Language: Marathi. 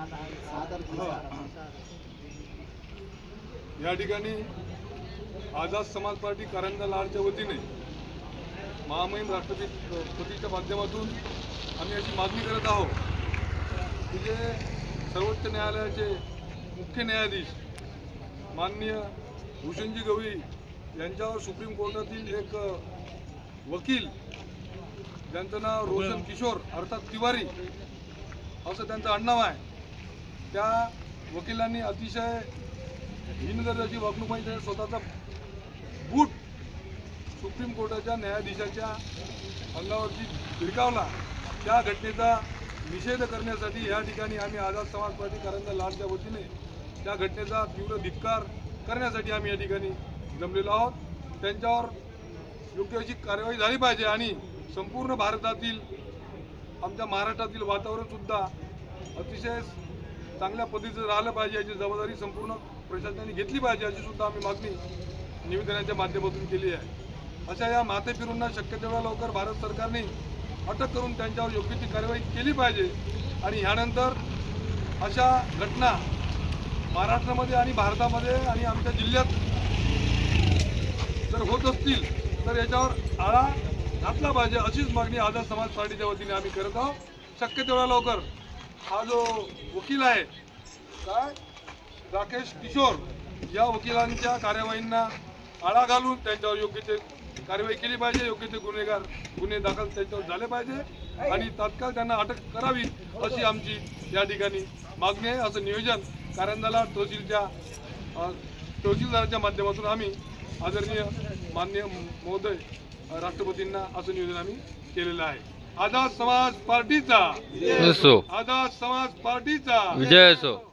हो. या ठिकाणी आझाद समाज पार्टी कारंजा लाडच्या वतीने महामहिम राष्ट्रपतीच्या माध्यमातून आम्ही अशी मागणी करत आहोत की जे सर्वोच्च न्यायालयाचे मुख्य न्यायाधीश माननीय भूषणजी गवई यांच्यावर सुप्रीम कोर्टातील एक वकील ज्यांचं नाव रोशन किशोर अर्थात तिवारी असं त्यांचं आडनाव आहे. त्या वकिलांनी अतिशय हिनदर्जाची वागणूक म्हणजे स्वतःचा बूट सुप्रीम कोर्टाच्या न्यायाधीशाच्या अंगावरती भिरकावला त्या घटनेचा निषेध करण्यासाठी या ठिकाणी आम्ही आझाद समाज पार्टी कारंजा लाडच्या वतीने त्या घटनेचा तीव्र धिक्कार करण्यासाठी आम्ही या ठिकाणी जमलेलो आहोत. त्यांच्यावर योग्य अशी कारवाई झाली पाहिजे आणि संपूर्ण भारतातील आमच्या महाराष्ट्रातील वातावरणसुद्धा अतिशय चांगल्या पद्धतीचं राहिलं पाहिजे याची जबाबदारी संपूर्ण प्रशासनाने घेतली पाहिजे अशी सुद्धा आम्ही मागणी निवेदनाच्या माध्यमातून केली आहे. अशा या माथेफिरूंना शक्य तेवढ्या लवकर भारत सरकारने अटक करून त्यांच्यावर योग्य ती कारवाई केली पाहिजे आणि ह्यानंतर अशा घटना महाराष्ट्रामध्ये आणि भारतामध्ये आणि आमच्या जिल्ह्यात जर होत असतील तर याच्यावर आळा घातला पाहिजे अशीच मागणी आझाद समाज पार्टीच्या वतीने आम्ही करत आहोत. शक्य तेवढ्या लवकर हा जो वकील आहे काय? राकेश किशोर या वकिलांच्या कार्यवाहींना आळा घालून त्यांच्यावर योग्य ते कार्यवाही केली पाहिजे योग्य ते गुन्हेगार गुन्हे दाखल त्यांच्यावर झाले पाहिजे आणि तात्काळ त्यांना अटक करावी अशी आमची या ठिकाणी मागणी आहे. असं नियोजन कारंजाला तहसीलच्या तहसीलदाराच्या माध्यमातून आम्ही आदरणीय मान्य महोदय राष्ट्रपतींना असं नियोजन आम्ही केलेलं आहे. आझाद समाज पार्टीचा. असो. आझाद समाज पार्टीचा. विजय असो.